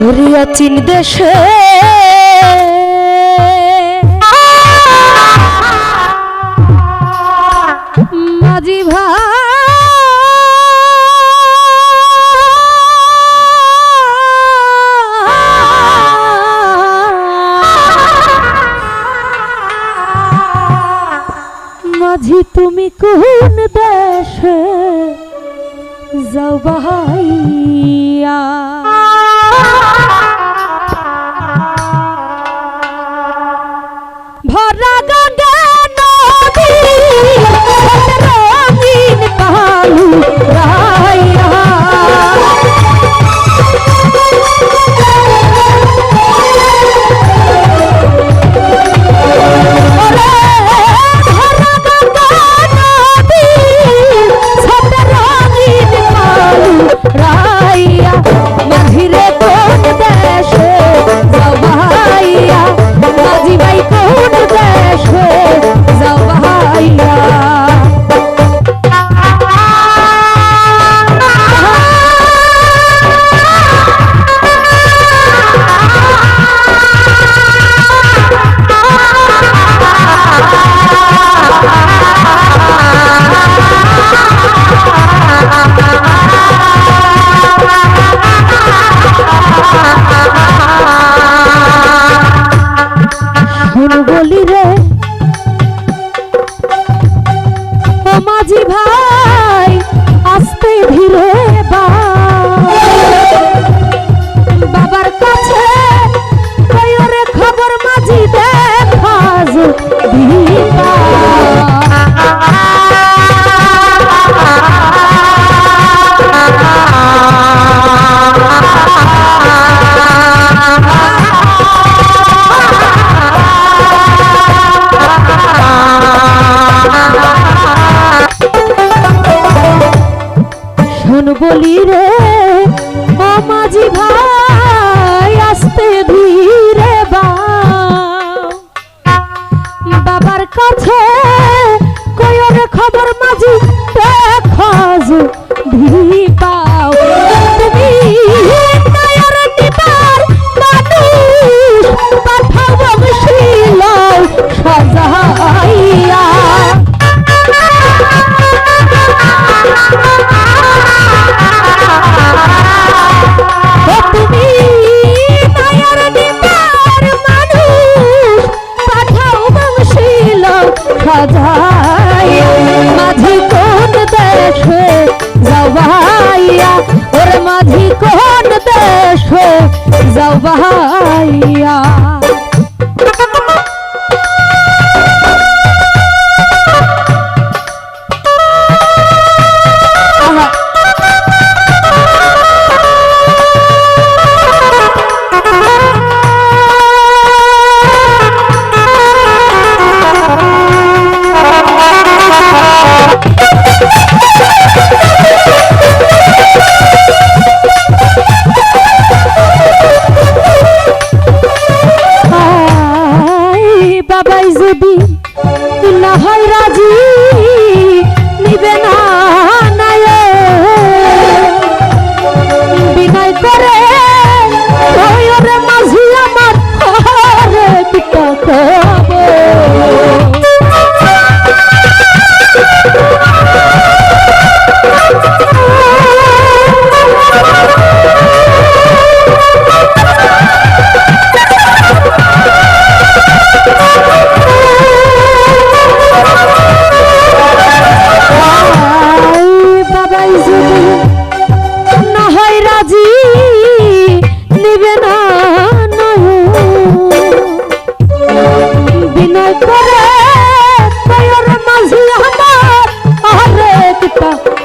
রিয়াচিন দেশে। মাঝি মাঝি তুমি কোন দেশে? যাও বাহার মন বলি রে মাঝি ভাই আসতে ধীরে বা। বাবার কাছে বাজাইয়া মাঝি কোন দেশে যাওয়াইয়া ওর মাঝি কোন দেশে যাওয়াইয়া।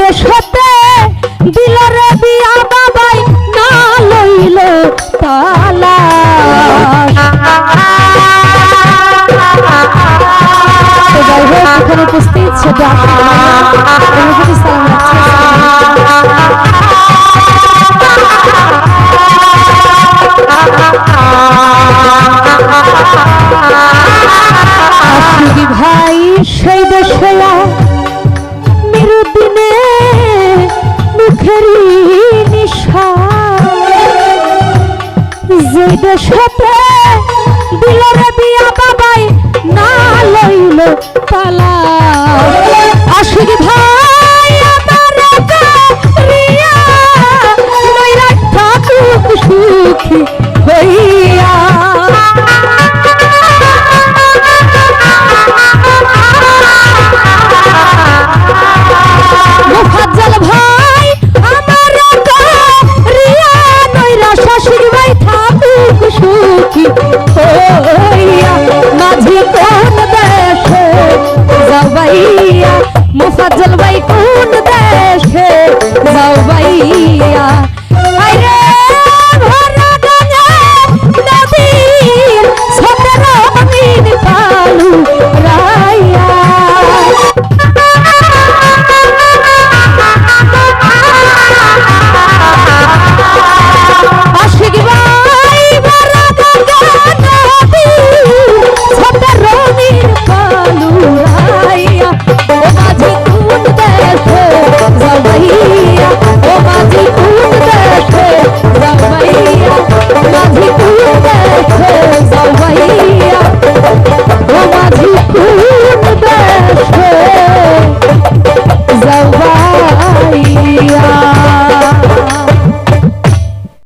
দেশতে দিল রে বিয়া বাবাই না লইল তালা উপস্থিত সেই মেরু দিনে মুখেরই নিশা যে দেশতে 哦。